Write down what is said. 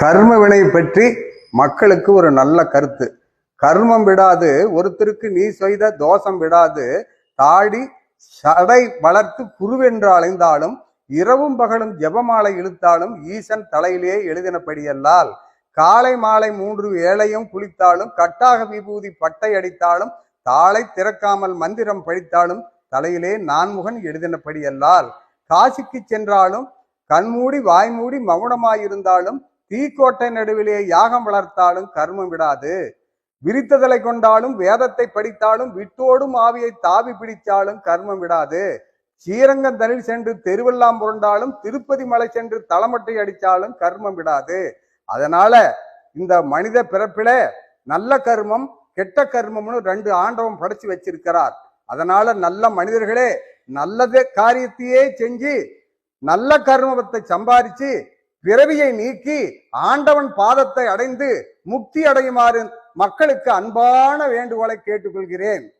கர்ம வினை பற்றி மக்களுக்கு ஒரு நல்ல கருத்து. கர்மம் விடாது ஒருத்தருக்கு நீ செய்த தோஷம் விடாது தாடி சடை வளர்த்து குருவென்று அலைந்தாலும் இரவும் பகலும் ஜெபமாலை இழுத்தாலும் ஈசன் தலையிலே எழுதினபடியல்லால் காலை மாலை மூன்று வேளையும் குளித்தாலும் கட்டாக விபூதி பட்டை அடித்தாலும் தாளை திறக்காமல் மந்திரம் படித்தாலும் தலையிலே நான்முகன் எழுதினபடியல்லால் காசிக்கு சென்றாலும் கண்மூடி வாய்மூடி மௌனமாயிருந்தாலும் தீக்கோட்டை நடுவிலே யாகம் வளர்த்தாலும் கர்மம் விடாது. விரித்ததலை கொண்டாலும் வேதத்தை படித்தாலும் விட்டோடும் ஆவியை தாவி பிடித்தாலும் கர்மம் விடாது. ஸ்ரீரங்கந்தனில் சென்று தெருவெல்லாம் புரண்டாலும் திருப்பதி மலை சென்று தளமட்டை அடித்தாலும் கர்மம் விடாது. அதனால இந்த மனித பிறப்பில நல்ல கர்மம் கெட்ட கர்மம்னு ரெண்டு ஆண்டவம் படைச்சு வச்சிருக்கிறார். அதனால நல்ல மனிதர்களே நல்லதே காரியத்தையே செஞ்சு நல்ல கர்மத்தை சம்பாதிச்சு பிறவியை நீக்கி ஆண்டவன் பாதத்தை அடைந்து முக்தி அடையுமாறு மக்களுக்கு அன்பான வேண்டுகோளை கேட்டுக்கொள்கிறேன்.